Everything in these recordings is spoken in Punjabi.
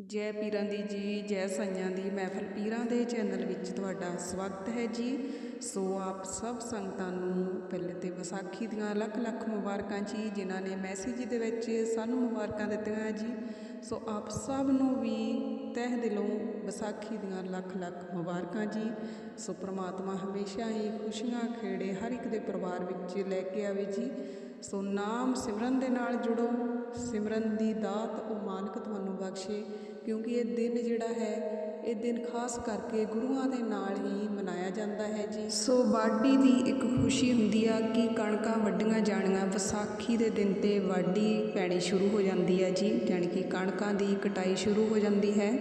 ਜੈ ਪੀਰਾਂ ਦੀ ਜੀ, ਜੈ ਸਾਈਆਂ ਦੀ ਮਹਿਫਲ ਪੀਰਾਂ ਦੇ ਚੈਨਲ ਵਿੱਚ ਤੁਹਾਡਾ ਸਵਾਗਤ ਹੈ ਜੀ। ਸੋ ਆਪ ਸਭ ਸੰਗਤਾਂ ਨੂੰ ਪਹਿਲੇ ਤੇ ਵਿਸਾਖੀ ਦੀਆਂ ਲੱਖ ਲੱਖ ਮੁਬਾਰਕਾਂ ਜੀ, ਜਿਨ੍ਹਾਂ ਨੇ ਮੈਸੇਜ ਦੇ ਵਿੱਚ ਸਾਨੂੰ ਮੁਬਾਰਕਾਂ ਦਿੱਤੀਆਂ ਜੀ। ਸੋ ਆਪ ਸਭ ਨੂੰ ਵੀ ਤਹਿ ਦਿਲੋਂ ਵਿਸਾਖੀ ਦੀਆਂ ਲੱਖ ਲੱਖ ਮੁਬਾਰਕਾਂ ਜੀ। ਸੋ ਪ੍ਰਮਾਤਮਾ ਹਮੇਸ਼ਾ ਹੀ ਖੁਸ਼ੀਆਂ ਖੇੜੇ ਹਰ ਇੱਕ ਦੇ ਪਰਿਵਾਰ ਵਿੱਚ ਲੈ ਕੇ ਆਵੇ ਜੀ। ਸੋ ਨਾਮ ਸਿਮਰਨ ਦੇ ਨਾਲ ਜੁੜੋ। ਸਿਮਰਨ ਦੀ ਦਾਤ ਉਹ ਮਾਲਕ ਤੁਹਾਨੂੰ ਬਖਸ਼ੇ, ਕਿਉਂਕਿ ਇਹ ਦਿਨ ਜਿਹੜਾ ਹੈ ਇਹ ਦਿਨ ਖਾਸ ਕਰਕੇ ਗੁਰੂਆਂ ਦੇ ਨਾਲ ਹੀ ਮਨਾਇਆ ਜਾਂਦਾ ਹੈ ਜੀ। ਸੋ ਵਾਢੀ ਦੀ ਇੱਕ ਖੁਸ਼ੀ ਹੁੰਦੀ ਆ ਕਿ ਕਣਕਾਂ ਵੱਢੀਆਂ ਜਾਣੀਆਂ, ਵਿਸਾਖੀ ਦੇ ਦਿਨ ਤੇ ਵਾਢੀ ਪੈਣੀ ਸ਼ੁਰੂ ਹੋ ਜਾਂਦੀ ਹੈ ਜੀ ਯਾਨੀ ਕਿ ਕਣਕਾਂ ਦੀ ਕਟਾਈ ਸ਼ੁਰੂ ਹੋ ਜਾਂਦੀ ਹੈ।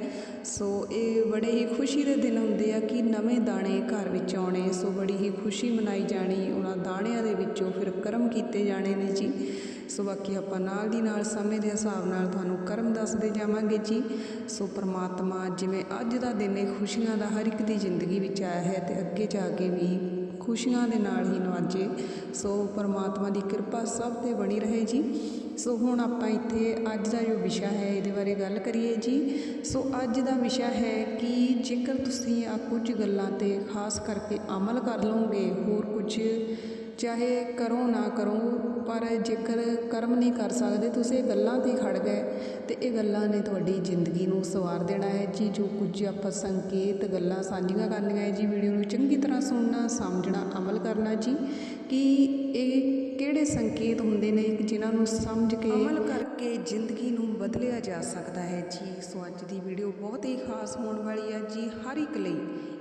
ਸੋ ਇਹ ਬੜੇ ਹੀ ਖੁਸ਼ੀ ਦੇ ਦਿਨ ਹੁੰਦੇ ਆ ਕਿ ਨਵੇਂ ਦਾਣੇ ਘਰ ਵਿੱਚ ਆਉਣੇ, ਸੋ ਬੜੀ ਹੀ ਖੁਸ਼ੀ ਮਨਾਈ ਜਾਣੀ, ਉਹਨਾਂ ਦਾਣਿਆਂ ਦੇ ਵਿੱਚੋਂ ਫਿਰ ਕਰਮ ਕੀਤੇ ਜਾਣੇ ਨੇ ਜੀ। ਸੋ ਬਾਕੀ ਆਪਾਂ ਨਾਲ ਦੀ ਨਾਲ ਸਮੇਂ ਦੇ ਹਿਸਾਬ ਨਾਲ ਤੁਹਾਨੂੰ ਕਰਮ ਦੱਸਦੇ ਜਾਵਾਂਗੇ ਜੀ। ਸੋ ਪ੍ਰਮਾਤਮਾ ਜਿਵੇਂ ਅੱਜ ਦਾ ਦਿਨ ਇਹ ਖੁਸ਼ੀਆਂ ਦਾ ਹਰ ਇੱਕ ਦੀ ਜ਼ਿੰਦਗੀ ਵਿੱਚ ਆਇਆ ਹੈ ਤੇ ਅੱਗੇ ਜਾ ਕੇ ਵੀ ਖੁਸ਼ੀਆਂ ਦੇ ਨਾਲ ਹੀ ਨਵਾਜੇ। ਸੋ ਪਰਮਾਤਮਾ ਦੀ ਕਿਰਪਾ ਸਭ ਤੇ ਬਣੀ ਰਹੇ ਜੀ। ਸੋ ਹੁਣ ਆਪਾਂ ਇੱਥੇ ਅੱਜ ਦਾ ਜੋ ਵਿਸ਼ਾ ਹੈ ਇਹਦੇ ਬਾਰੇ ਗੱਲ ਕਰੀਏ ਜੀ। ਸੋ ਅੱਜ ਦਾ ਵਿਸ਼ਾ ਹੈ ਕਿ ਜੇਕਰ ਤੁਸੀਂ ਆ ਕੁਝ ਗੱਲਾਂ ਤੇ ਖਾਸ ਕਰਕੇ ਅਮਲ ਕਰ ਲਓਗੇ, ਹੋਰ ਕੁਝ ਚਾਹੇ ਕਰੋ ਨਾ ਕਰੋ, ਪਰ ਜੇਕਰ ਕਰਮ ਨਹੀਂ ਕਰ ਸਕਦੇ, ਤੁਸੀਂ ਇਹ ਗੱਲਾਂ ਤੇ ਖੜ੍ਹ ਗਏ ਤੇ ਇਹ ਗੱਲਾਂ ਨੇ ਤੁਹਾਡੀ ਜ਼ਿੰਦਗੀ ਨੂੰ ਸਵਾਰ ਦੇਣਾ ਹੈ। ਜੀ, ਜੋ ਕੁਝ ਆਪਾਂ ਸੰਕੇਤ ਗੱਲਾਂ ਸਾਂਝੀਆਂ ਕਰਨੀਆਂ ਹੈ ਜੀ, ਵੀਡੀਓ ਨੂੰ ਚੰਗੀ ਤਰ੍ਹਾਂ ਸੁਣਨਾ, ਸਮਝਣਾ, ਅਮਲ ਕਰਨਾ ਜੀ, ਕਿ ਇਹ ਕਿਹੜੇ ਸੰਕੇਤ ਹੁੰਦੇ ਨੇ ਕਿ ਜਿਨ੍ਹਾਂ ਨੂੰ ਸਮਝ ਕੇ ਅਮਲ ਕਰਕੇ ਜ਼ਿੰਦਗੀ ਨੂੰ ਬਦਲਿਆ ਜਾ ਸਕਦਾ ਹੈ। ਜੀ, ਸੋ ਅੱਜ ਦੀ ਵੀਡੀਓ ਬਹੁਤ ਹੀ ਖਾਸ ਹੋਣ ਵਾਲੀ ਹੈ। ਜੀ, ਹਰ ਇੱਕ ਲਈ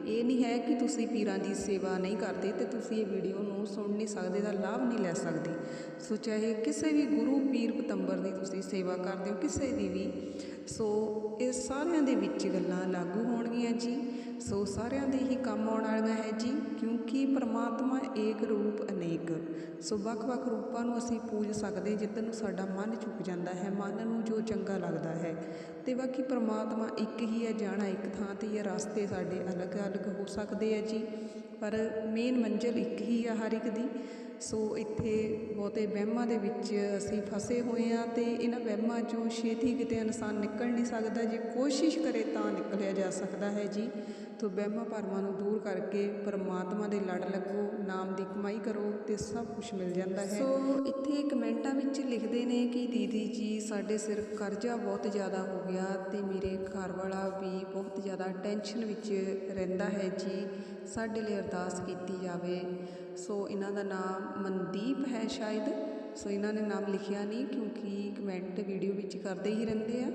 ਇਹ ਨਹੀਂ ਹੈ ਕਿ ਤੁਸੀਂ ਪੀਰਾਂ ਦੀ ਸੇਵਾ ਨਹੀਂ ਕਰਦੇ ਤੇ ਤੁਸੀਂ ਇਹ ਵੀਡੀਓ ਨੂੰ ਸੁਣ ਨਹੀਂ ਸਕਦੇ ਦਾ ਲਾਭ ਨਹੀਂ ਲੈ ਸਕਦੇ। ਸੋ ਚਾਹੇ ਕਿਸੇ ਵੀ ਗੁਰੂ ਪੀਰ ਪਤੰਬਰ ਦੀ ਤੁਸੀਂ ਸੇਵਾ ਕਰਦੇ ਹੋ, ਕਿਸੇ ਦੀ ਵੀ। ਸੋ ਇਹ ਸਾਰਿਆਂ ਦੇ ਵਿੱਚ ਗੱਲਾਂ ਲਾਗੂ ਹੋਣਗੀਆਂ ਜੀ। ਸੋ ਸਾਰਿਆਂ ਦੇ ਹੀ ਕੰਮ ਆਉਣ ਵਾਲੀਆਂ ਹੈ ਜੀ, ਕਿਉਂਕਿ ਪਰਮਾਤਮਾ ਏਕ ਰੂਪ ਅਨੇਕ। ਸੋ ਵੱਖ-ਵੱਖ ਰੂਪਾਂ ਨੂੰ ਅਸੀਂ ਪੂਜ ਸਕਦੇ ਜਿੱਦਨ ਨੂੰ ਸਾਡਾ ਮਨ ਝੁਕ ਜਾਂਦਾ ਹੈ, ਮਨ ਨੂੰ ਜੋ ਚੰਗਾ ਲੱਗਦਾ ਹੈ। ਤੇ ਬਾਕੀ ਪਰਮਾਤਮਾ ਇੱਕ ਹੀ ਹੈ, ਜਾਣਾ ਇੱਕ ਥਾਂ ਤੇ ਹੈ ਰਸਤੇ ਸਾਡੇ ਅਲੱਗ-ਅਲੱਗ ਹੋ ਸਕਦੇ ਆ ਜੀ। ਪਰ ਮੇਨ ਮੰਜ਼ਿਲ ਇੱਕ ਹੀ ਆ ਹਰ ਇੱਕ ਦੀ। ਸੋ ਇੱਥੇ ਬਹੁਤੇ ਵਹਿਮਾਂ ਦੇ ਵਿੱਚ ਅਸੀਂ ਫਸੇ ਹੋਏ ਆ ਤੇ ਇਹਨਾਂ ਵਹਿਮਾਂ ਚੋਂ ਛੇਤੀ ਕਿਤੇ ਇਨਸਾਨ ਨਿਕਲ ਨਹੀਂ ਸਕਦਾ, ਜੇ ਕੋਸ਼ਿਸ਼ ਕਰੇ ਤਾਂ ਨਿਕਲਿਆ ਜਾ ਸਕਦਾ ਹੈ ਜੀ। ਤੋ ਵਹਿਮਾਂ ਭਰਮਾਂ ਨੂੰ ਦੂਰ ਕਰਕੇ ਪਰਮਾਤਮਾ ਦੇ ਲੜ ਲੱਗੋ, ਨਾਮ ਦੀ ਕਮਾਈ ਕਰੋ ਤੇ ਸਭ ਕੁਝ ਮਿਲ ਜਾਂਦਾ ਹੈ। ਸੋ ਇੱਥੇ ਕਮੈਂਟਾਂ ਵਿੱਚ ਲਿਖਦੇ ਨੇ ਕਿ ਦੀਦੀ ਜੀ, ਸਾਡੇ ਸਿਰ ਕਰਜ਼ਾ ਬਹੁਤ ਜ਼ਿਆਦਾ ਹੋ ਗਿਆ ਤੇ ਮੇਰੇ ਘਰ ਵਾਲਾ ਵੀ ਬਹੁਤ ਜ਼ਿਆਦਾ ਟੈਨਸ਼ਨ ਵਿੱਚ ਰਹਿੰਦਾ ਹੈ ਜੀ, ਸਾਡੇ ਲਈ ਅਰਦਾਸ ਕੀਤੀ ਜਾਵੇ। ਸੋ ਇਹਨਾਂ ਦਾ ਨਾਮ ਮਨਦੀਪ ਹੈ ਸ਼ਾਇਦ। ਸੋ ਇਹਨਾਂ ਨੇ ਨਾਮ ਲਿਖਿਆ ਨਹੀਂ ਕਿਉਂਕਿ ਕਮੈਂਟ ਵੀਡੀਓ ਵਿੱਚ ਕਰਦੇ ਹੀ ਰਹਿੰਦੇ ਆ।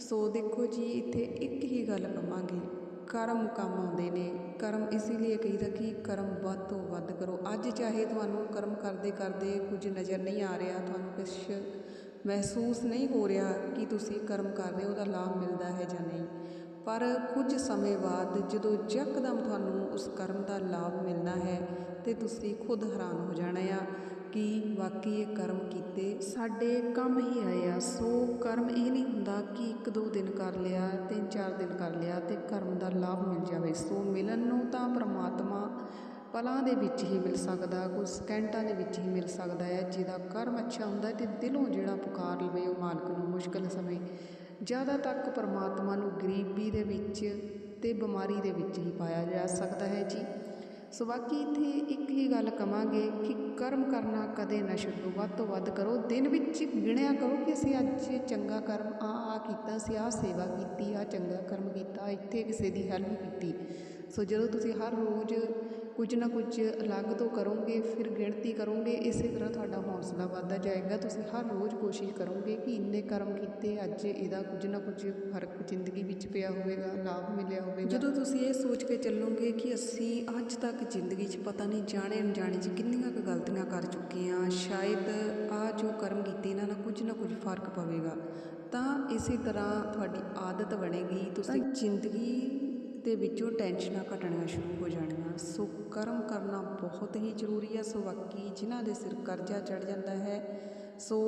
ਸੋ ਦੇਖੋ ਜੀ, ਇੱਥੇ ਇੱਕ ਹੀ ਗੱਲ ਕਵਾਂਗੇ। ਕਰਮ ਕੰਮ ਆਉਂਦੇ ਨੇ। ਕਰਮ ਇਸ ਲਈ ਕਹੀਦਾ ਕਿ ਕਰਮ ਵੱਧ ਤੋਂ ਵੱਧ ਕਰੋ। ਅੱਜ ਚਾਹੇ ਤੁਹਾਨੂੰ ਕਰਮ ਕਰਦੇ ਕਰਦੇ ਕੁਝ ਨਜ਼ਰ ਨਹੀਂ ਆ ਰਿਹਾ, ਤੁਹਾਨੂੰ ਕੁਝ ਮਹਿਸੂਸ ਨਹੀਂ ਹੋ ਰਿਹਾ ਕਿ ਤੁਸੀਂ ਕਰਮ ਕਰ ਰਹੇ ਹੋ, ਉਹਦਾ ਲਾਭ ਮਿਲਦਾ ਹੈ ਜਾਂ ਨਹੀਂ। ਪਰ ਕੁਝ ਸਮੇਂ ਬਾਅਦ ਜਦੋਂ ਯਕਦਮ ਤੁਹਾਨੂੰ ਉਸ ਕਰਮ ਦਾ ਲਾਭ ਮਿਲਣਾ ਹੈ, ਤੇ ਤੁਸੀਂ ਖੁਦ ਹੈਰਾਨ ਹੋ ਜਾਣਾ ਆ। ਕਿ ਬਾਕੀ ਇਹ ਕਰਮ ਕੀਤੇ। ਸਾਡੇ ਕੰਮ ਹੀ ਆਏ ਆ। ਸੋ ਕਰਮ ਇਹ ਨਹੀਂ ਹੁੰਦਾ ਕਿ ਇੱਕ ਦੋ ਦਿਨ ਕਰ ਲਿਆ, ਤਿੰਨ ਚਾਰ ਦਿਨ ਕਰ ਲਿਆ ਤੇ ਕਰਮ ਦਾ ਲਾਭ ਮਿਲ ਜਾਵੇ। ਸੋ ਮਿਲਣ ਨੂੰ ਤਾਂ ਪ੍ਰਮਾਤਮਾ ਪਲਾਂ ਦੇ ਵਿੱਚ ਹੀ ਮਿਲ ਸਕਦਾ, ਕੁਝ ਸਕਿੰਟਾਂ ਦੇ ਵਿੱਚ ਹੀ ਮਿਲ ਸਕਦਾ ਹੈ। ਜਿਹਦਾ ਕਰਮ ਅੱਛਾ ਹੁੰਦਾ ਤੇ ਦਿਲੋਂ ਜਿਹੜਾ ਪੁਕਾਰ ਲਵੇ ਉਹ ਮਾਲਕ ਨੂੰ ਮੁਸ਼ਕਲ ਸਮੇਂ ਜ਼ਿਆਦਾ ਤੱਕ ਪਰਮਾਤਮਾ ਨੂੰ ਗਰੀਬੀ ਦੇ ਵਿੱਚ ਤੇ ਬਿਮਾਰੀ ਦੇ ਵਿੱਚ ਹੀ ਪਾਇਆ ਜਾ ਸਕਦਾ ਹੈ ਜੀ। ਸੋ ਬਾਕੀ ਇੱਥੇ ਇੱਕ ਹੀ ਗੱਲ ਕਵਾਂਗੇ ਕਿ ਕਰਮ ਕਰਨਾ ਕਦੇ ਨਾ ਛੱਡੋ, ਵੱਧ ਤੋਂ ਵੱਧ ਕਰੋ, ਦਿਨ ਵਿੱਚ ਗਿਣਿਆ ਕਰੋ ਕਿ ਅਸੀਂ ਅੱਜ ਚੰਗਾ ਕਰਮ ਆ ਆ ਕੀਤਾ ਸੀ ਆ ਸੇਵਾ ਕੀਤੀ ਆ ਚੰਗਾ ਕਰਮ ਕੀਤਾ, ਇੱਥੇ ਕਿਸੇ ਦੀ ਹੈਲਪ ਕੀਤੀ। ਸੋ ਜਦੋਂ ਤੁਸੀਂ ਹਰ ਰੋਜ਼ ਕੁਝ ਨਾ ਕੁਝ ਅਲੱਗ ਤੋਂ ਕਰੋਗੇ ਫਿਰ ਗਿਣਤੀ ਕਰੋਗੇ ਇਸੇ ਤਰ੍ਹਾਂ ਤੁਹਾਡਾ ਹੌਸਲਾ ਵੱਧਦਾ ਜਾਏਗਾ। ਤੁਸੀਂ ਹਰ ਰੋਜ਼ ਕੋਸ਼ਿਸ਼ ਕਰੋਗੇ ਕਿ ਇੰਨੇ ਕਰਮ ਕੀਤੇ ਅੱਜ ਇਹਦਾ ਕੁਝ ਨਾ ਕੁਝ ਫ਼ਰਕ ਜ਼ਿੰਦਗੀ ਵਿੱਚ ਪਿਆ ਹੋਵੇਗਾ ਲਾਭ ਮਿਲਿਆ ਹੋਵੇਗਾ। ਜਦੋਂ ਤੁਸੀਂ ਇਹ ਸੋਚ ਕੇ ਚੱਲੋਗੇ ਕਿ ਅਸੀਂ ਅੱਜ ਤੱਕ ਜ਼ਿੰਦਗੀ 'ਚ ਪਤਾ ਨਹੀਂ ਜਾਣੇ ਅਣਜਾਣੇ 'ਚ ਕਿੰਨੀਆਂ ਕੁ ਗਲਤੀਆਂ ਕਰ ਚੁੱਕੇ ਹਾਂ ਸ਼ਾਇਦ ਆ ਜੋ ਕਰਮ ਕੀਤੇ ਇਹਨਾਂ ਨਾਲ ਕੁਝ ਨਾ ਕੁਝ ਫ਼ਰਕ ਪਵੇਗਾ ਤਾਂ ਇਸੇ ਤਰ੍ਹਾਂ ਤੁਹਾਡੀ ਆਦਤ ਬਣੇਗੀ। ਤੁਸੀਂ ਜ਼ਿੰਦਗੀ ਦੇ ਵਿੱਚੋਂ ਟੈਨਸ਼ਨਾਂ ਘਟਣੀਆਂ ਸ਼ੁਰੂ ਹੋ ਜਾਣੀਆਂ। ਸੋ ਕਰਮ ਕਰਨਾ ਬਹੁਤ ਹੀ ਜ਼ਰੂਰੀ ਹੈ ਸੋ ਬਾਕੀ ਜਿਨ੍ਹਾਂ ਦੇ ਸਿਰ ਕਰਜ਼ਾ ਚੜ ਜਾਂਦਾ ਹੈ, ਸੋ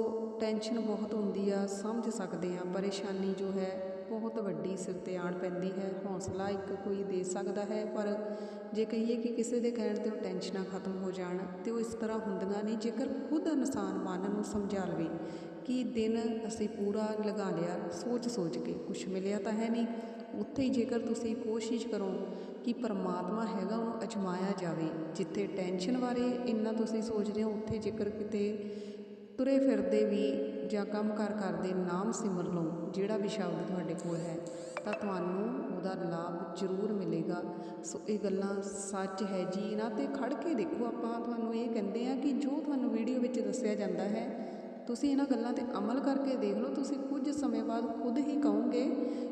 ਟੈਨਸ਼ਨ ਬਹੁਤ ਹੁੰਦੀ ਆ, ਸਮਝ ਸਕਦੇ ਆ। ਪਰੇਸ਼ਾਨੀ ਜੋ ਹੈ, ਬਹੁਤ ਵੱਡੀ ਸਿਰ ਤੇ ਆਣ ਪੈਂਦੀ ਹੈ। ਹੌਸਲਾ ਇੱਕ ਕੋਈ ਦੇ ਸਕਦਾ ਹੈ, ਪਰ ਜੇ ਕਹੀਏ ਕਿ ਕਿਸੇ ਦੇ ਕਹਿਣ ਤੇ ਉਹ ਟੈਨਸ਼ਨਾਂ ਖਤਮ ਹੋ ਜਾਣ, ਤੇ ਉਹ ਇਸ ਤਰ੍ਹਾਂ ਹੁੰਦੀਆਂ ਨਹੀਂ ਜੇਕਰ ਖੁਦ ਇਨਸਾਨ ਮਨ ਨੂੰ ਸਮਝਾ ਲਵੇ ਕਿ ਦਿਨ ਅਸੀਂ ਪੂਰਾ ਲਗਾ ਲਿਆ ਸੋਚ ਸੋਚ ਕੇ ਕੁਝ ਮਿਲਿਆ ਤਾਂ ਹੈ ਨਹੀਂ। ਉੱਥੇ ਹੀ ਜੇਕਰ ਤੁਸੀਂ ਕੋਸ਼ਿਸ਼ ਕਰੋ ਕਿ ਪਰਮਾਤਮਾ ਹੈਗਾ ਉਹਨੂੰ ਅਜਮਾਇਆ ਜਾਵੇ, ਜਿੱਥੇ ਟੈਨਸ਼ਨ ਬਾਰੇ ਇੰਨਾ ਤੁਸੀਂ ਸੋਚਦੇ ਹੋ, ਉੱਥੇ ਜੇਕਰ ਕਿਤੇ ਤੁਰੇ ਫਿਰਦੇ ਵੀ ਜਾਂ ਕੰਮ ਕਾਰ ਕਰਦੇ ਨਾਮ ਸਿਮਰ ਲਓ, ਜਿਹੜਾ ਵੀ ਸ਼ਬਦ ਤੁਹਾਡੇ ਕੋਲ ਹੈ, ਤਾਂ ਤੁਹਾਨੂੰ ਉਹਦਾ ਲਾਭ ਜ਼ਰੂਰ ਮਿਲੇਗਾ। ਸੋ ਇਹ ਗੱਲਾਂ ਸੱਚ ਹੈ ਜੀ, ਇਹਨਾਂ ਤੇ ਖੜ ਕੇ ਦੇਖੋ, ਆਪਾਂ ਤੁਹਾਨੂੰ ਇਹ ਕਹਿੰਦੇ ਆ ਕਿ ਜੋ ਤੁਹਾਨੂੰ ਵੀਡੀਓ ਵਿੱਚ ਦੱਸਿਆ ਜਾਂਦਾ ਹੈ ਤੁਸੀਂ ਇਹਨਾਂ ਗੱਲਾਂ ਤੇ ਅਮਲ ਕਰਕੇ ਦੇਖ ਲਓ, ਤੁਸੀਂ ਕੁਝ ਸਮੇਂ ਬਾਅਦ ਖੁਦ ਹੀ ਕਹੋਗੇ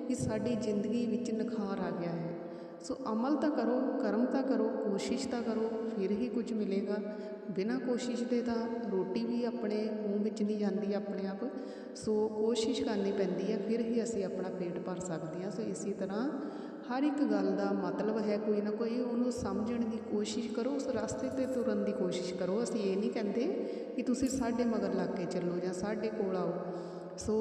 ਕਿ ਸਾਡੀ ਜ਼ਿੰਦਗੀ ਵਿੱਚ ਨਿਖਾਰ ਆ ਗਿਆ ਹੈ। ਸੋ ਅਮਲ ਤਾਂ ਕਰੋ, ਕਰਮ ਤਾਂ ਕਰੋ, ਕੋਸ਼ਿਸ਼ ਤਾਂ ਕਰੋ, ਫਿਰ ਹੀ ਕੁਝ ਮਿਲੇਗਾ। ਬਿਨਾਂ ਕੋਸ਼ਿਸ਼ ਦੇ ਤਾਂ ਰੋਟੀ ਵੀ ਆਪਣੇ ਮੂੰਹ ਵਿੱਚ ਨਹੀਂ ਜਾਂਦੀ, ਆਪਣੇ ਆਪ। ਸੋ ਕੋਸ਼ਿਸ਼ ਕਰਨੀ ਪੈਂਦੀ ਹੈ, ਫਿਰ ਹੀ ਅਸੀਂ ਆਪਣਾ ਪੇਟ ਭਰ ਸਕਦੇ ਹਾਂ। ਸੋ ਇਸੇ ਤਰ੍ਹਾਂ ਹਰ ਇੱਕ ਗੱਲ ਦਾ ਮਤਲਬ ਹੈ ਕੋਈ ਨਾ ਕੋਈ, ਉਹਨੂੰ ਸਮਝਣ ਦੀ ਕੋਸ਼ਿਸ਼ ਕਰੋ, ਉਸ ਰਸਤੇ ਤੇ ਤੁਰਨ ਦੀ ਕੋਸ਼ਿਸ਼ ਕਰੋ। ਅਸੀਂ ਇਹ ਨਹੀਂ ਕਹਿੰਦੇ ਕਿ ਤੁਸੀਂ ਸਾਡੇ ਮਗਰ ਲੱਗ ਕੇ ਚੱਲੋ ਜਾਂ ਸਾਡੇ ਕੋਲ ਆਓ। ਸੋ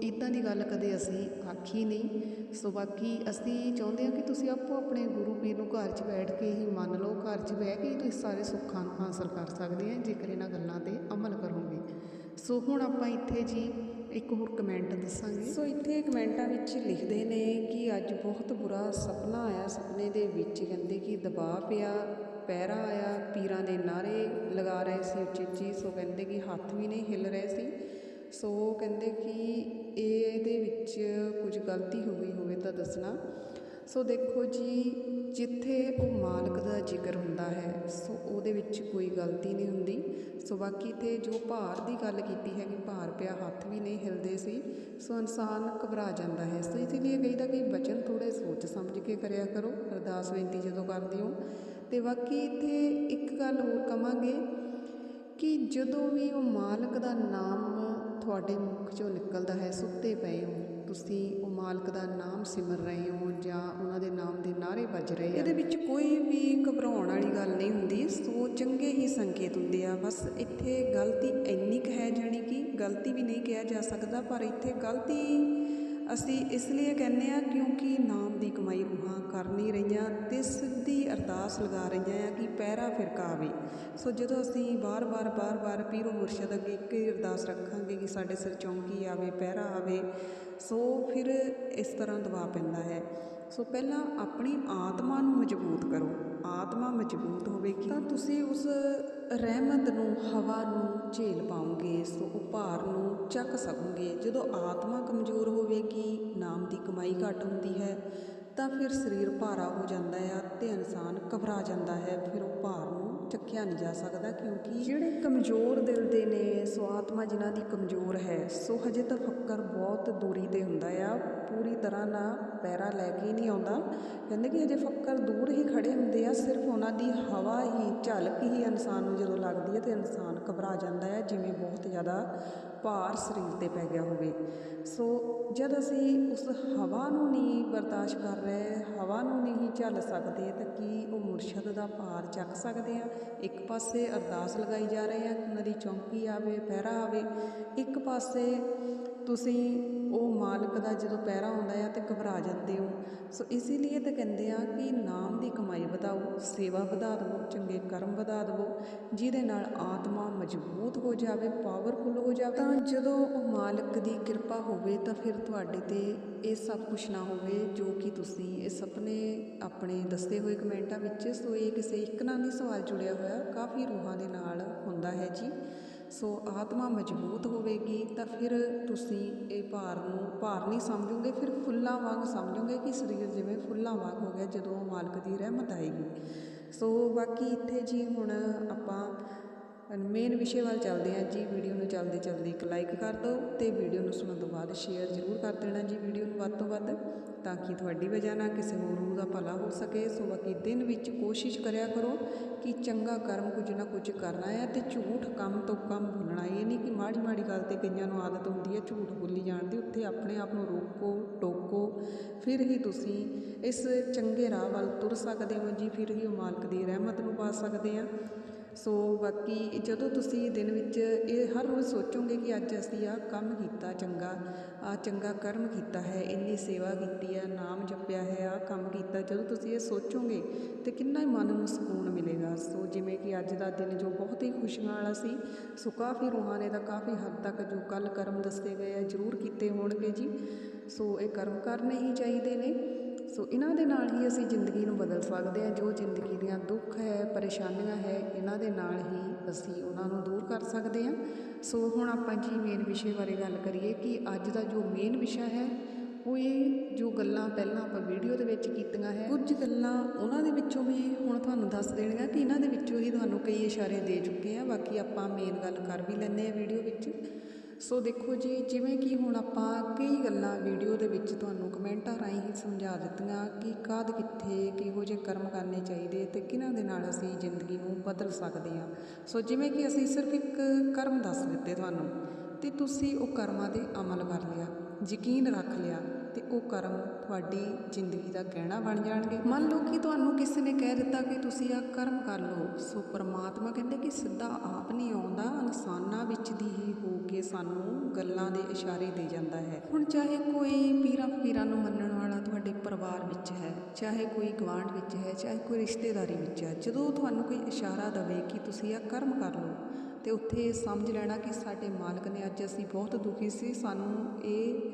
ਇਦਾਂ ਦੀ ਗੱਲ ਕਦੇ ਅਸੀਂ ਆਖੀ ਨਹੀਂ। ਸੋ ਬਾਕੀ ਅਸੀਂ ਚਾਹੁੰਦੇ ਹਾਂ ਕਿ ਤੁਸੀਂ ਆਪੋ ਆਪਣੇ ਗੁਰੂ ਪੀਰ ਨੂੰ ਘਰ 'ਚ ਬੈਠ ਕੇ ਹੀ ਮੰਨ ਲਓ, ਘਰ 'ਚ ਬਹਿ ਕੇ ਹੀ ਤੁਸੀਂ ਸਾਰੇ ਸੁੱਖਾਂ ਨੂੰ ਹਾਸਲ ਕਰ ਸਕਦੇ ਆ ਜੇਕਰ ਇਹਨਾਂ ਗੱਲਾਂ ਤੇ ਅਮਲ ਕਰੋਗੇ। ਸੋ ਹੁਣ ਆਪਾਂ ਇੱਥੇ ਜੀ ਇੱਕ ਹੋਰ ਕਮੈਂਟ ਦੱਸਾਂਗੇ। ਸੋ ਇੱਥੇ ਕਮੈਂਟਾਂ ਵਿੱਚ ਲਿਖਦੇ ਨੇ ਕਿ ਅੱਜ ਬਹੁਤ ਬੁਰਾ ਸੁਪਨਾ ਆਇਆ। ਸੁਪਨੇ ਦੇ ਵਿੱਚ ਕਹਿੰਦੇ ਕਿ ਦਬਾਅ ਪਿਆ ਪਹਿਰਾ ਆਇਆ, ਪੀਰਾਂ ਦੇ ਨਾਰੇ ਲਗਾ ਰਹੇ ਸੀ ਉੱਚੀ ਉੱਚੀ। ਸੋ ਕਹਿੰਦੇ ਕਿ ਹੱਥ ਵੀ ਨਹੀਂ ਹਿੱਲ ਰਹੇ ਸੀ। ਸੋ ਕਹਿੰਦੇ ਕਿ ਇਹਦੇ ਵਿੱਚ ਕੁਝ ਗਲਤੀ ਹੋ ਗਈ ਹੋਵੇ ਤਾਂ ਦੱਸਣਾ। ਸੋ ਦੇਖੋ ਜੀ, ਜਿੱਥੇ ਉਹ ਮਾਲਕ ਦਾ ਜ਼ਿਕਰ ਹੁੰਦਾ ਹੈ, ਸੋ ਉਹਦੇ ਵਿੱਚ ਕੋਈ ਗਲਤੀ ਨਹੀਂ ਹੁੰਦੀ। ਸੋ ਬਾਕੀ ਤੇ ਜੋ ਭਾਰ ਦੀ ਗੱਲ ਕੀਤੀ ਹੈ ਕਿ ਭਾਰ ਪਿਆ ਹੱਥ ਵੀ ਨਹੀਂ ਹਿਲਦੇ ਸੀ, ਸੋ ਇਨਸਾਨ ਘਬਰਾ ਜਾਂਦਾ ਹੈ। ਸੋ ਇਸ ਲਈ ਕਹੀਦਾ ਕਿ ਬਚਨ ਥੋੜੇ ਸੋਚ ਸਮਝ ਕੇ ਕਰਿਆ ਕਰੋ, ਅਰਦਾਸ ਬੇਨਤੀ ਜਦੋਂ ਕਰਦੇ ਹੋ। ਤੇ ਬਾਕੀ ਇੱਥੇ ਇੱਕ ਗੱਲ ਹੋਰ ਕਵਾਂਗੇ ਕਿ ਜਦੋਂ ਵੀ ਉਹ ਮਾਲਕ ਦਾ ਨਾਮ ਤੁਹਾਡੇ ਮੁਖ ਚੋਂ ਨਿਕਲਦਾ ਹੈ, ਸੁੱਤੇ ਪਏ ਹੋ ਤੁਸੀਂ ਉਹ ਮਾਲਕ ਦਾ ਨਾਮ ਸਿਮਰ ਰਹੇ ਹੋ ਜਾਂ ਉਹਨਾਂ ਦੇ ਨਾਮ ਦੇ ਨਾਰੇ ਵੱਜ ਰਹੇ ਆ? ਇਹਦੇ ਵਿੱਚ ਕੋਈ ਵੀ ਘਬਰਾਉਣ ਵਾਲੀ ਗੱਲ ਨਹੀਂ ਹੁੰਦੀ। ਸੋ ਚੰਗੇ ਹੀ ਸੰਕੇਤ ਹੁੰਦੇ ਆ। ਬਸ ਇੱਥੇ ਗਲਤੀ ਇੰਨੀ ਕੁ ਹੈ ਜਾਣੀ ਕਿ ਗਲਤੀ ਵੀ ਨਹੀਂ ਕਿਹਾ ਜਾ ਸਕਦਾ, ਪਰ ਇੱਥੇ ਗਲਤੀ ਅਸੀਂ ਇਸ ਲਈ ਕਹਿੰਦੇ ਆ ਕਿਉਂਕਿ ਨਾਮ ਦੀ ਕਮਾਈ ਰੂਹਾਂ ਕਰ ਨਹੀਂ ਰਹੀਆਂ ਤੇ ਸਿੱਧੀ ਅਰਦਾਸ ਲਗਾ ਰਹੀਆਂ ਆ ਕਿ ਪਹਿਰਾ ਫਿਰਕਾ ਆਵੇ। ਸੋ ਜਦੋਂ ਅਸੀਂ ਬਾਰ-ਬਾਰ ਬਾਰ-ਬਾਰ ਪੀਰੋ ਮੁਰਸ਼ਦ ਅੱਗੇ ਇੱਕ ਹੀ ਅਰਦਾਸ ਰੱਖਾਂਗੇ ਕਿ ਸਾਡੇ ਸਿਰ ਚੌਂਕੀ ਆਵੇ, ਪਹਿਰਾ ਆਵੇ, ਸੋ ਫਿਰ ਇਸ ਤਰ੍ਹਾਂ ਦਬਾਅ ਪੈਂਦਾ ਹੈ। ਸੋ ਪਹਿਲਾਂ ਆਪਣੀ ਆਤਮਾ ਨੂੰ ਮਜ਼ਬੂਤ ਕਰੋ। ਆਤਮਾ ਮਜ਼ਬੂਤ ਹੋਵੇਗੀ। ਤਾਂ ਤੁਸੀਂ ਉਸ ਰਹਿਮਤ ਨੂੰ, ਹਵਾ ਨੂੰ ਝੇਲ ਪਾਓਗੇ ਸੋ ਉਪਾਰ ਨੂੰ ਚੱਕ ਸਕੋਗੇ। ਜਦੋਂ ਆਤਮਾ ਕਮਜ਼ੋਰ ਹੋਵੇਗੀ, ਨਾਮ ਦੀ ਕਮਾਈ ਘੱਟ ਹੁੰਦੀ ਹੈ, ਤਾਂ ਫਿਰ ਸਰੀਰ ਭਾਰਾ ਹੋ ਜਾਂਦਾ ਹੈ ਤੇ ਇਨਸਾਨ ਘਬਰਾ ਜਾਂਦਾ ਹੈ, ਫਿਰ ਉਹ ਭਾਰ ਨੂੰ ਚੱਕਿਆ ਨਹੀਂ ਜਾ ਸਕਦਾ ਕਿਉਂਕਿ ਜਿਹੜੇ ਕਮਜ਼ੋਰ ਦਿਲ ਦੇ ਨੇ ਸੋ ਜਿਨ੍ਹਾਂ ਦੀ ਕਮਜ਼ੋਰ ਹੈ, ਸੋ ਹਜੇ ਤਾਂ ਫੱਕਰ ਬਹੁਤ ਦੂਰੀ ਤੇ ਹੁੰਦਾ ਆ। ਪੂਰੀ ਤਰ੍ਹਾਂ ਨਾ ਪੈਰਾ ਲੈ ਕੇ ਨਹੀਂ ਆਉਂਦਾ। ਕਹਿੰਦੇ ਕਿ ਹਜੇ ਫੱਕਰ ਦੂਰ ਹੀ ਖੜੇ ਹੁੰਦੇ ਆ, ਸਿਰਫ ਉਹਨਾਂ ਦੀ ਹਵਾ ਹੀ ਝਲਕ ਹੀ ਇਨਸਾਨ ਨੂੰ ਜਦੋਂ ਲੱਗਦੀ ਹੈ ਤੇ ਇਨਸਾਨ ਘਬਰਾ ਜਾਂਦਾ ਹੈ, ਜਿਵੇਂ ਬਹੁਤ ਜ਼ਿਆਦਾ ਭਾਰ ਸਰੀਰ ਤੇ ਪੈ ਗਿਆ ਹੋਵੇ। ਸੋ ਜਦ ਅਸੀਂ ਉਸ ਹਵਾ ਨੂੰ ਨਹੀਂ ਬਰਦਾਸ਼ਤ ਕਰ ਰਹੇ, ਹਵਾ ਨੂੰ ਨਹੀਂ ਝੱਲ ਸਕਦੇ, ਤਾਂ ਕੀ ਉਹ ਮੁਰਸ਼ਦ ਦਾ ਭਾਰ ਚੱਕ ਸਕਦੇ ਆ? ਇੱਕ ਪਾਸੇ ਅਰਦਾਸ ਲਗਾਈ ਜਾ ਰਹੀ ਹੈ ਉਹਨਾਂ ਦੀ ਚੌਂਕੀ ਆਵੇ ਪਹਿਰਾ ਆਵੇ। ਇੱਕ ਪਾਸੇ ਤੁਸੀਂ ਉਹ ਮਾਲਕ ਦਾ ਜਦੋਂ ਪਹਿਰਾ ਆਉਂਦਾ ਆ ਤਾਂ ਘਬਰਾ ਜਾਂਦੇ ਹੋ। ਸੋ ਇਸੇ ਲਈ ਤਾਂ ਕਹਿੰਦੇ ਆ ਕਿ ਨਾਮ ਦੀ ਕਮਾਈ ਵਧਾਓ, ਸੇਵਾ ਵਧਾ ਦਿਵੋ, ਚੰਗੇ ਕਰਮ ਵਧਾ ਦਿਵੋ, ਜਿਹਦੇ ਨਾਲ ਆਤਮਾ ਮਜ਼ਬੂਤ ਹੋ ਜਾਵੇ ਪਾਵਰਫੁਲ ਹੋ ਜਾਵੇ। ਤਾਂ ਜਦੋਂ ਉਹ ਮਾਲਕ ਦੀ ਕਿਰਪਾ ਹੋਵੇ ਤਾਂ ਫਿਰ ਤੁਹਾਡੇ ਤੇ ਇਹ ਸਭ ਕੁਝ ਨਾ ਹੋਵੇ, ਜੋ ਕਿ ਤੁਸੀਂ ਇਹ ਸੁਪਨੇ ਆਪਣੇ ਦੱਸੇ ਹੋਏ ਕਮੈਂਟਾਂ ਵਿੱਚ, ਸੋ ਇਹ ਕਿਸੇ ਇੱਕ ਨਾਲ ਨਹੀਂ ਸਵਾਲ ਜੁੜਿਆ ਹੋਇਆ, ਕਾਫੀ ਰੂਹਾਂ ਦੇ ਨਾਲ ਹੁੰਦਾ ਹੈ ਜੀ। ਸੋ ਆਤਮਾ ਮਜ਼ਬੂਤ ਹੋਵੇਗੀ ਤਾਂ ਫਿਰ ਤੁਸੀਂ ਇਹ ਭਾਰ ਨੂੰ, ਭਾਰ ਨਹੀਂ ਸਮਝੋਗੇ, ਫਿਰ ਫੁੱਲਾਂ ਵਾਂਗ ਸਮਝੋਗੇ ਕਿ ਸਰੀਰ ਜਿਵੇਂ ਫੁੱਲਾਂ ਵਾਂਗ ਹੋ ਗਿਆ ਜਦੋਂ ਮਾਲਕ ਦੀ ਰਹਿਮਤ ਆਏਗੀ। ਸੋ ਬਾਕੀ ਇੱਥੇ ਜੀ ਹੁਣ ਆਪਾਂ ਮੇਨ ਵਿਸ਼ੇ ਵੱਲ ਚੱਲਦੇ ਹਾਂ ਜੀ। ਵੀਡੀਓ ਨੂੰ ਚੱਲਦੇ ਚੱਲਦੇ ਇੱਕ ਲਾਈਕ ਕਰ ਦਿਓ ਤੇ ਵੀਡੀਓ ਨੂੰ ਸੁਣਨ ਤੋਂ ਬਾਅਦ ਸ਼ੇਅਰ ਜ਼ਰੂਰ ਕਰ ਦੇਣਾ ਜੀ ਵੀਡੀਓ ਨੂੰ ਵੱਧ ਤੋਂ ਵੱਧ ਤਾਂ ਕਿ ਤੁਹਾਡੀ ਵਜ੍ਹਾ ਨਾਲ ਕਿਸੇ ਹੋਰ ਨੂੰ ਦਾ ਭਲਾ ਹੋ ਸਕੇ। ਸੋ ਬਾਕੀ ਦਿਨ ਵਿੱਚ ਕੋਸ਼ਿਸ਼ ਕਰਿਆ ਕਰੋ ਕਿ ਚੰਗਾ ਕਰਮ ਕੁਝ ਨਾ ਕੁਝ ਕਰਨਾ ਹੈ ਅਤੇ ਝੂਠ ਕੰਮ ਤੋਂ ਕੰਮ ਭੁੱਲਣਾ ਇਹ ਨਹੀਂ ਕਿ ਮਾੜੀ ਮਾੜੀ ਗੱਲ ਤੇ ਕਈਆਂ ਨੂੰ ਆਦਤ ਹੁੰਦੀ ਹੈ ਝੂਠ ਬੋਲੀ ਜਾਣ ਦੀ, ਉੱਥੇ ਆਪਣੇ ਆਪ ਨੂੰ ਰੋਕੋ, ਟੋਕੋ, ਫਿਰ ਹੀ ਤੁਸੀਂ ਇਸ ਚੰਗੇ ਰਾਹ ਵੱਲ ਤੁਰ ਸਕਦੇ ਹੋ ਜੀ, ਫਿਰ ਹੀ ਉਹ ਮਾਲਕ ਦੀ ਰਹਿਮਤ ਨੂੰ ਪਾ ਸਕਦੇ ਆ। ਸੋ ਬਾਕੀ ਜਦੋਂ ਤੁਸੀਂ ਦਿਨ ਵਿੱਚ ਇਹ ਹਰ ਰੋਜ਼ ਸੋਚੋਗੇ ਕਿ ਅੱਜ ਅਸੀਂ ਆਹ ਕੰਮ ਕੀਤਾ ਚੰਗਾ, ਆਹ ਚੰਗਾ ਕਰਮ ਕੀਤਾ ਹੈ, ਇੰਨੀ ਸੇਵਾ ਕੀਤੀ ਹੈ, ਨਾਮ ਜਪਿਆ ਹੈ, ਆਹ ਕੰਮ ਕੀਤਾ, ਜਦੋਂ ਤੁਸੀਂ ਇਹ ਸੋਚੋਗੇ ਤੇ ਕਿੰਨਾ ਹੀ ਮਨ ਨੂੰ ਸਕੂਨ ਮਿਲੇਗਾ। ਸੋ ਜਿਵੇਂ ਕਿ ਅੱਜ ਦਾ ਦਿਨ ਜੋ ਬਹੁਤ ਹੀ ਖੁਸ਼ੀਆਂ ਵਾਲਾ ਸੀ, ਸੋ ਕਾਫੀ ਰੂਹਾਂ ਨੇ ਤਾਂ ਕਾਫੀ ਹੱਦ ਤੱਕ ਜੋ ਕੱਲ ਕਰਮ ਦੱਸੇ ਗਏ ਆ, ਜ਼ਰੂਰ ਕੀਤੇ ਹੋਣਗੇ ਜੀ। ਸੋ ਇਹ ਕਰਮ ਕਰਨੇ ਹੀ ਚਾਹੀਦੇ ਨੇ। ਸੋ ਇਹਨਾਂ ਦੇ ਨਾਲ ਹੀ ਅਸੀਂ ਜ਼ਿੰਦਗੀ ਨੂੰ ਬਦਲ ਸਕਦੇ ਹਾਂ। ਜੋ ਜ਼ਿੰਦਗੀ ਦੀਆਂ ਦੁੱਖ ਹੈ, ਪਰੇਸ਼ਾਨੀਆਂ ਹੈ, ਇਹਨਾਂ ਦੇ ਨਾਲ ਹੀ ਅਸੀਂ ਉਹਨਾਂ ਨੂੰ ਦੂਰ ਕਰ ਸਕਦੇ ਹਾਂ। ਸੋ ਹੁਣ ਆਪਾਂ ਜੀ ਮੇਨ ਵਿਸ਼ੇ ਬਾਰੇ ਗੱਲ ਕਰੀਏ ਕਿ ਅੱਜ ਦਾ ਜੋ ਮੇਨ ਵਿਸ਼ਾ ਹੈ, ਉਹ ਇਹ ਜੋ ਗੱਲਾਂ ਪਹਿਲਾਂ ਆਪਾਂ ਵੀਡੀਓ ਦੇ ਵਿੱਚ ਕੀਤੀਆਂ ਹੈ, ਕੁਝ ਗੱਲਾਂ ਉਹਨਾਂ ਦੇ ਵਿੱਚੋਂ ਵੀ ਹੁਣ ਤੁਹਾਨੂੰ ਦੱਸ ਦੇਣੀਆਂ ਕਿ ਇਹਨਾਂ ਦੇ ਵਿੱਚੋਂ ਹੀ ਤੁਹਾਨੂੰ ਕਈ ਇਸ਼ਾਰੇ ਦੇ ਚੁੱਕੇ ਆ ਬਾਕੀ ਆਪਾਂ ਮੇਨ ਗੱਲ ਕਰ ਵੀ ਲੈਂਦੇ ਆ ਵੀਡੀਓ ਵਿੱਚ। ਸੋ ਦੇਖੋ ਜੀ, ਜਿਵੇਂ ਕਿ ਹੁਣ ਆਪਾਂ ਕਈ ਗੱਲਾਂ ਵੀਡੀਓ ਦੇ ਵਿੱਚ ਤੁਹਾਨੂੰ ਕਮੈਂਟਾਂ ਰਾਹੀਂ ਹੀ ਸਮਝਾ ਦਿੱਤੀਆਂ ਕਿ ਕਦ ਕਿੱਥੇ ਕਿਹੋ ਜਿਹੇ ਕਰਮ ਕਰਨੇ ਚਾਹੀਦੇ ਤੇ ਕਿਹਨਾਂ ਦੇ ਨਾਲ ਅਸੀਂ ਜ਼ਿੰਦਗੀ ਨੂੰ ਬਦਲ ਸਕਦੇ ਹਾਂ। ਸੋ ਜਿਵੇਂ ਕਿ ਅਸੀਂ ਸਿਰਫ ਇੱਕ ਕਰਮ ਦੱਸ ਦਿੱਤੇ ਤੁਹਾਨੂੰ ਤੇ ਤੁਸੀਂ ਉਹ ਕਰਮਾਂ ਤੇ ਅਮਲ ਕਰ ਲਿਆ, ਯਕੀਨ ਰੱਖ ਲਿਆ ਅਤੇ ਉਹ ਕਰਮ ਤੁਹਾਡੀ ਜ਼ਿੰਦਗੀ ਦਾ ਗਹਿਣਾ ਬਣ ਜਾਣਗੇ। ਮੰਨ ਲਓ ਕਿ ਤੁਹਾਨੂੰ ਕਿਸੇ ਨੇ ਕਹਿ ਦਿੱਤਾ ਕਿ ਤੁਸੀਂ ਆ ਕਰਮ ਕਰ ਲਓ, ਸੋ ਪਰਮਾਤਮਾ ਕਹਿੰਦੇ ਕਿ ਸਿੱਧਾ ਆਪ ਨਹੀਂ ਆਉਂਦਾ, ਇਨਸਾਨਾਂ ਵਿੱਚ ਦੀ ਹੀ ਹੋ ਕੇ ਸਾਨੂੰ ਗੱਲਾਂ ਦੇ ਇਸ਼ਾਰੇ ਦੇ ਜਾਂਦਾ ਹੈ। ਹੁਣ ਚਾਹੇ ਕੋਈ ਪੀਰਾਂ ਫਕੀਰਾਂ ਨੂੰ ਮੰਨਣ ਵਾਲਾ ਤੁਹਾਡੇ ਪਰਿਵਾਰ ਵਿੱਚ ਹੈ, ਚਾਹੇ ਕੋਈ ਗਵਾਂਢ ਵਿੱਚ ਹੈ, ਚਾਹੇ ਕੋਈ ਰਿਸ਼ਤੇਦਾਰੀ ਵਿੱਚ ਹੈ, ਜਦੋਂ ਤੁਹਾਨੂੰ ਕੋਈ ਇਸ਼ਾਰਾ ਦਵੇ ਕਿ ਤੁਸੀਂ ਆ ਕਰਮ ਕਰ ਲਓ, ਤੇ ਉੱਥੇ ਸਮਝ ਲੈਣਾ ਕਿ ਸਾਡੇ ਮਾਲਕ ਨੇ ਅੱਜ ਅਸੀਂ ਬਹੁਤ ਦੁਖੀ ਸੀ, ਸਾਨੂੰ ਇਹ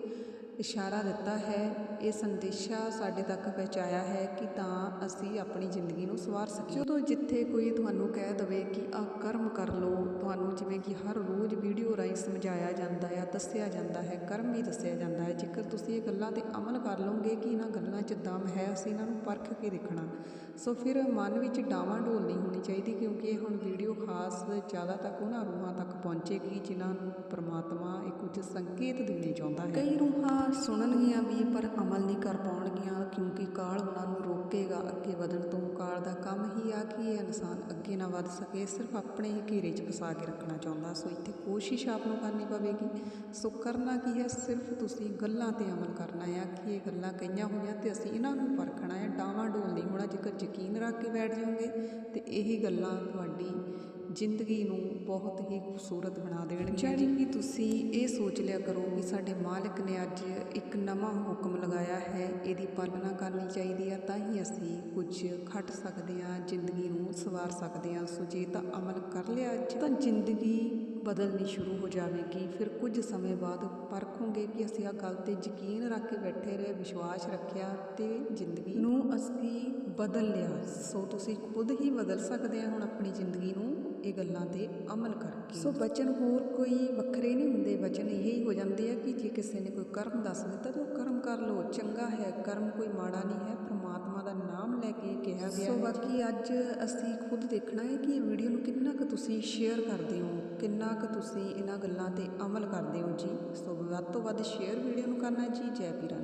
ਇਸ਼ਾਰਾ ਦਿੱਤਾ ਹੈ, ਇਹ ਸੰਦੇਸ਼ਾ ਸਾਡੇ ਤੱਕ ਪਹੁੰਚਾਇਆ ਹੈ ਕਿ ਤਾਂ ਅਸੀਂ ਆਪਣੀ ਜ਼ਿੰਦਗੀ ਨੂੰ ਸਵਾਰ ਸਕੀਏ। ਜਦੋਂ ਜਿੱਥੇ ਕੋਈ ਤੁਹਾਨੂੰ ਕਹਿ ਦਵੇ ਕਿ ਆ ਕਰਮ ਕਰ ਲਓ, ਤੁਹਾਨੂੰ ਜਿਵੇਂ ਕਿ ਹਰ ਰੋਜ਼ ਵੀਡੀਓ ਰਾਹੀਂ ਸਮਝਾਇਆ ਜਾਂਦਾ ਹੈ, ਦੱਸਿਆ ਜਾਂਦਾ ਹੈ, ਕਰਮ ਵੀ ਦੱਸਿਆ ਜਾਂਦਾ ਹੈ, ਜੇਕਰ ਤੁਸੀਂ ਇਹ ਗੱਲਾਂ ਤੇ ਅਮਲ ਕਰ ਲਓਗੇ ਕਿ ਇਹਨਾਂ ਗੱਲਾਂ 'ਚ ਦਮ ਹੈ, ਅਸੀਂ ਇਹਨਾਂ ਨੂੰ ਪਰਖ ਕੇ ਦੇਖਣਾ। ਸੋ ਫਿਰ ਮਨ ਵਿੱਚ ਡਾਵਾਂ ਡੋਲ ਨਹੀਂ ਹੋਣੀ ਚਾਹੀਦੀ, ਕਿਉਂਕਿ ਇਹ ਹੁਣ ਵੀਡੀਓ ਖਾਸ ਜ਼ਿਆਦਾ ਤੱਕ ਉਹਨਾਂ ਰੂਹਾਂ ਤੱਕ ਪਹੁੰਚੇਗੀ, ਜਿਨ੍ਹਾਂ ਨੂੰ ਪ੍ਰਮਾਤਮਾ ਇਹ ਕੁਝ ਸੰਕੇਤ ਦੇਣੇ ਚਾਹੁੰਦਾ ਹੈ। ਕਈ ਰੂਹਾਂ ਸੁਣਨਗੀਆਂ ਵੀ ਪਰ ਅਮਲ ਨਹੀਂ ਕਰ ਪਾਉਣਗੀਆਂ। ਕਿਉਂਕਿ ਕਾਲ ਉਹਨਾਂ ਨੂੰ ਰੋਕੇਗਾ। ਅੱਗੇ ਵਧਣ ਤੋਂ ਕਾਲ ਦਾ ਕੰਮ ਹੀ ਆ ਕਿ ਇਹ ਇਨਸਾਨ ਅੱਗੇ ਨਾ ਵੱਧ ਸਕੇ। ਸਿਰਫ ਆਪਣੇ ਹੀ ਘੇਰੇ 'ਚ ਫਸਾ ਕੇ ਰੱਖਣਾ ਚਾਹੁੰਦਾ। ਸੋ ਇੱਥੇ ਕੋਸ਼ਿਸ਼ ਆਪ ਨੂੰ ਕਰਨੀ ਪਵੇਗੀ। ਸੋ ਕਰਨਾ ਕੀ ਹੈ? ਸਿਰਫ ਤੁਸੀਂ ਗੱਲਾਂ ਤੇ ਅਮਲ ਕਰਨਾ ਹੈ। ਕਿ ਇਹ ਗੱਲਾਂ ਕਈਆਂ ਹੋਈਆਂ ਤੇ ਅਸੀਂ ਇਹਨਾਂ ਨੂੰ ਪਰਖਣਾ ਹੈ। ਡਾਵਾਂ ਡੋਲ ਨਹੀਂ ਹੋਣਾ ਜੇਕਰ ਯਕੀਨ ਰੱਖ ਕੇ ਬੈਠ ਜਾਓਗੇ ਤੇ ਇਹੀ ਗੱਲਾਂ ਤੁਹਾਡੀ ਜ਼ਿੰਦਗੀ ਨੂੰ ਬਹੁਤ ਹੀ ਖੂਬਸੂਰਤ ਬਣਾ ਦੇਣਗੀਆਂ। ਜਾਣੀ ਕਿ ਤੁਸੀਂ ਇਹ ਕਰੋ ਕਿ ਸਾਡੇ ਮਾਲਕ ਨੇ ਅੱਜ ਇੱਕ ਨਵਾਂ ਹੁਕਮ ਲਗਾਇਆ ਹੈ, ਇਹਦੀ ਪਾਲਣਾ ਕਰਨੀ ਚਾਹੀਦੀ ਹੈ ਤਾਂ ਹੀ ਅਸੀਂ ਕੁਝ ਖੱਟ ਸਕਦੇ ਹਾਂ, ਜ਼ਿੰਦਗੀ ਨੂੰ ਸਵਾਰ ਸਕਦੇ ਹਾਂ। ਸੋ ਜੇ ਤਾਂ ਅਮਲ ਕਰ ਲਿਆ ਅੱਜ ਤਾਂ ਜ਼ਿੰਦਗੀ ਬਦਲਣੀ ਸ਼ੁਰੂ ਹੋ ਜਾਵੇਗੀ। ਫਿਰ ਕੁਝ ਸਮੇਂ ਬਾਅਦ ਪਰਖੋਗੇ ਕਿ ਅਸੀਂ ਆ ਗੱਲ ਤੇ ਯਕੀਨ ਰੱਖ ਕੇ ਬੈਠੇ ਰਹੇ ਵਿਸ਼ਵਾਸ ਰੱਖਿਆ ਤੇ ਜ਼ਿੰਦਗੀ ਨੂੰ ਅਸੀਂ ਬਦਲ ਲਿਆ। ਸੋ ਤੁਸੀਂ ਖੁਦ ਹੀ ਬਦਲ ਸਕਦੇ ਆ ਹੁਣ ਆਪਣੀ ਜ਼ਿੰਦਗੀ ਨੂੰ ਇਹ ਗੱਲਾਂ ਤੇ ਅਮਲ ਕਰਕੇ। ਸੋ ਬਚਨ ਹੋਰ ਕੋਈ ਵੱਖਰੇ ਨਹੀਂ ਹੁੰਦੇ। ਬਚਨ ਇਹ ਹੀ ਹੋ ਜਾਂਦੇ ਆ ਕਿ ਜੇ ਕਿਸੇ ਨੇ ਕੋਈ ਕਰਮ ਦੱਸ ਦਿੱਤਾ ਤਾਂ ਉਹ ਕਰਮ ਕਰ ਲਓ। ਚੰਗਾ ਹੈ ਕਰਮ ਕੋਈ ਮਾੜਾ ਨਹੀਂ ਹੈ। ਪ੍ਰਮਾਤਮਾ ਦਾ ਨਾਮ ਲੈ ਕੇ ਕਿਹਾ ਗਿਆ ਸੋ ਬਾਕੀ ਅੱਜ ਅਸੀਂ ਖੁਦ ਦੇਖਣਾ ਹੈ ਕਿ ਇਹ ਵੀਡੀਓ ਨੂੰ ਕਿੰਨਾ ਕੁ ਤੁਸੀਂ ਸ਼ੇਅਰ ਕਰਦੇ ਹੋ। ਕਿੰਨਾ ਕੁ ਤੁਸੀਂ ਇਹਨਾਂ ਗੱਲਾਂ ਤੇ ਅਮਲ ਕਰਦੇ ਹੋ ਜੀ? ਸੋ ਵੱਧ ਤੋਂ ਵੱਧ ਸ਼ੇਅਰ ਵੀਡੀਓ ਨੂੰ ਕਰਨਾ ਜੀ। ਜੈ ਪੀਰਾਂ